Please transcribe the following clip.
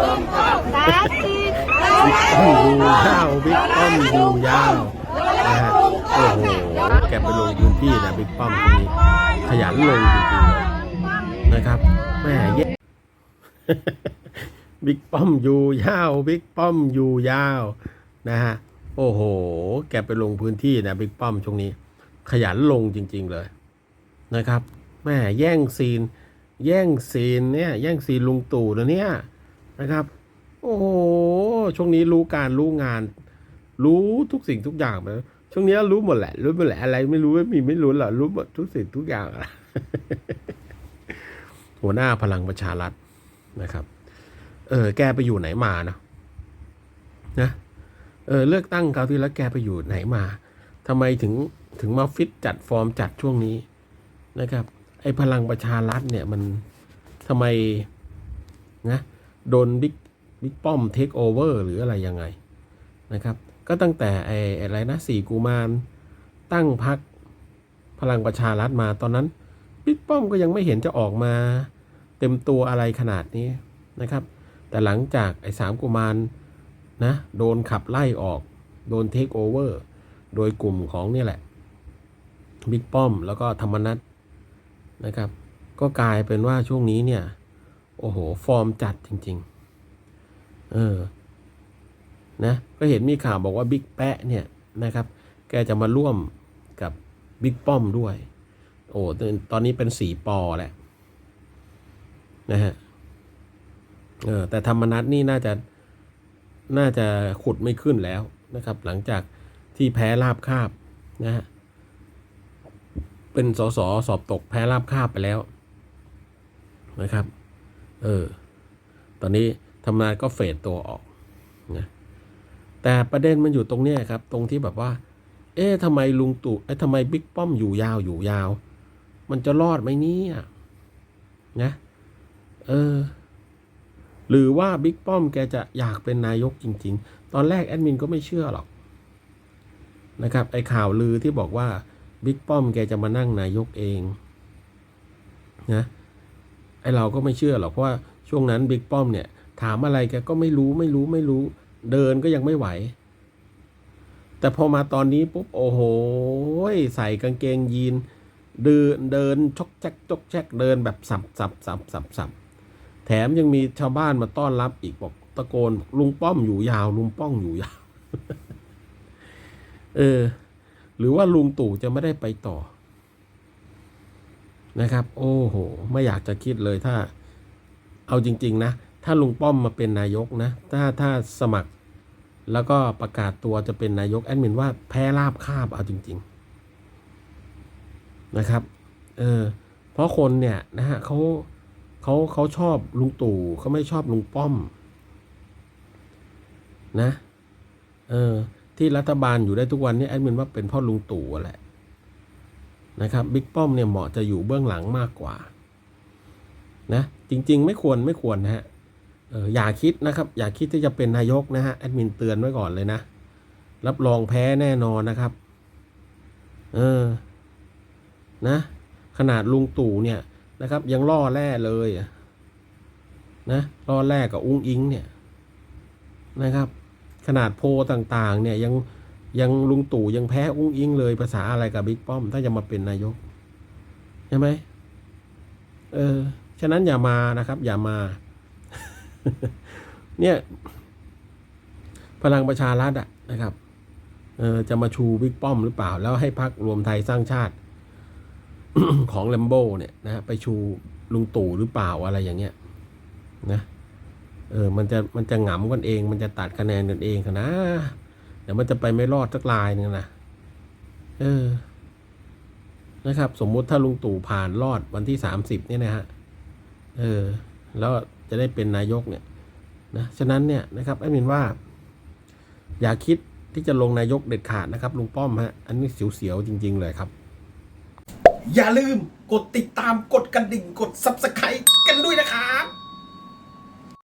บิ๊กป้อมยูยาวบิ๊กป้อมอยู่ยาวนะฮะโอ้โหแกไปลงพื้นที่นะบิ๊กป้อมคนนี้ขยันลงจริงๆเลยนะครับแม่เย้บิ๊กป้อมอยู่ยาวบิ๊กป้อมอยู่ยาวนะฮะโอ้โห แกไปลงพื้นที่นะบิ๊กป้อมช่วงนี้ ขยันลงจริง ๆเลยนะครับแม่แย่งซีน แย่งซีนเนี่ย แย่งซีนลุงตู่นะเนี่ย นะครับ โอ้โหช่วงนี้รู้การรู้งาน รู้ทุกสิ่งทุกอย่างไปช่วงนี้รู้หมดแหละรู้หมดแหละอะไรไม่รู้ไม่มีไม่รู้หรอรู้หมดทุกสิ่งทุกอย่างอะหัวหน้าพลังประชารัฐนะครับ เออ แกไปอยู่ไหนมาเนาะนะเออเลือกตั้งคราวที่แล้วแกไปอยู่ไหนมาทำไมถึงถึงมาฟิตจัดฟอร์มจัดช่วงนี้นะครับ ไอ้พลังประชารัฐเนี่ยมันทำไมนะ โดนบิ๊กบิ๊กป้อมเทคโอเวอร์หรืออะไรยังไงนะครับ ก็ตั้งแต่ไอ้อะไรนะสี่กุมารตั้งพักพลังประชารัฐมาตอนนั้นบิ๊กป้อมก็ยังไม่เห็นจะออกมาเต็มตัวอะไรขนาดนี้นะครับ แต่หลังจากไอ้สามกุมารนะโดนขับไล่ออก โดนเทคโอเวอร์โดยกลุ่มของเนี่ยแหละบิ๊กป้อมแล้วก็ธรรมนัตนะครับ ก็กลายเป็นว่าช่วงนี้เนี่ย โอ้โห ฟอร์มจัดจริง ๆ เออ นะ ก็เห็นมีข่าวบอกว่าบิ๊กแปะเนี่ยนะครับ แกจะมาร่วมกับบิ๊กป้อมด้วย โอ้ตอนตอนนี้เป็นสีปอแหละนะฮะ เออ แต่ธรรมนัตนี่น่าจะ น่าจะขุดไม่ขึ้นแล้วนะครับ หลังจากที่แพ้ราบคาบนะฮะ เป็นสสสอบตกแพ้ราบคาบไปแล้วนะครับ เออ ตอนนี้ธรรมนัตก็เฟดตัวออกนะแต่ประเด็นมันอยู่ตรงเนี้ยครับ ตรงที่แบบว่า เอ๊ะทำไมลุงตู่เอ๊ะทำไมบิ๊กป้อมอยู่ยาวอยู่ยาว มันจะรอดไหมเนี่ยนะเออ หรือว่าบิ๊กป้อมแกจะอยากเป็นนายกจริง ๆ ตอนแรกแอดมินก็ไม่เชื่อหรอกนะครับ ไอ้ข่าวลือที่บอกว่าบิ๊กป้อมแกจะมานั่งนายกเองนะ ไอ้เราก็ไม่เชื่อหรอกเพราะว่าช่วงนั้นบิ๊กป้อมเนี่ย ถามอะไรแกก็ไม่รู้ไม่รู้ไม่รู้ เดินก็ยังไม่ไหว แต่พอมาตอนนี้ปุ๊บโอ้โหใส่กางเกงยีน เดินเดินชกแจ๊กชกแจ๊กเดินแบบสับสับสับสับสับแถมยังมีชาวบ้านมาต้อนรับอีกบอกตะโกนลุงป้อมอยู่ยาว ลุงป้องอยู่ยาว เออ หรือว่าลุงตู่จะไม่ได้ไปต่อ นะครับ โอ้โห ไม่อยากจะคิดเลยถ้า เอาจริง ๆ นะ ถ้าลุงป้อมมาเป็นนายกนะ ถ้าถ้าสมัคร แล้วก็ประกาศตัวจะเป็นนายกแอดมินว่าแพ้ราบคาบเอาจริง ๆ นะครับ เออ เพราะคนเนี่ยนะฮะเขาเขาเขาชอบลุงตู่เขาไม่ชอบลุงป้อม นะ เออ ที่รัฐบาลอยู่ได้ทุกวันนี้แอดมินว่าเป็นเพ่อลุงตู่แหละ นะครับบิ๊กป้อมเนี่ยเหมาะจะอยู่เบื้องหลังมากกว่านะจริง ๆ ไม่ควรไม่ควรนะฮะอย่าคิดนะครับ อย่าคิดที่จะเป็นนายกนะฮะแอดมินเตือนไว้ก่อนเลยนะ รับรองแพ้แน่นอนนะครับ เออนะ ขนาดลุงตู่เนี่ยนะครับ ยังล่อแร่เลยนะล่อแร่กับอุ้งอิงเนี่ยนะครับ ขนาดโพลต่างๆ เนี่ยยัง ยังลุงตู่ยังแพ้อุ้งอิงเลยภาษาอะไรกับบิ๊กป้อม ถ้าจะมาเป็นนายก ใช่ไหมเออ ฉะนั้นอย่ามานะครับ อย่ามา เนี่ย พลังประชารัฐอะนะครับ เออจะมาชูบิ๊กป้อมหรือเปล่า แล้วให้พักรวมไทยสร้างชาติ ของแลมโบเนี่ยนะไปชูลุงตู่หรือเปล่าอะไรอย่างเงี้ย นะ เออ มันจะมันจะหงำกันเอง มันจะตัดคะแนนกันเองนะ ดี๋ยวมันจะไปไม่รอดสักลายหนึ่งนะเออ นะครับ สมมุติถ้าลุงตู่ผ่านรอดวันที่สามสิบเนี่ยนะฮะเออ แล้วจะได้เป็นนายกเนี่ยนะฉะนั้นเนี่ยนะครับแอดมินว่า อย่าคิดที่จะลงนายกเด็ดขาดนะครับลุงป้อมฮะอันนี้เสียวๆจริง ๆ เลยครับ อย่าลืมกดติดตามกดกระดิ่งกด Subscribe กันด้วยนะครับ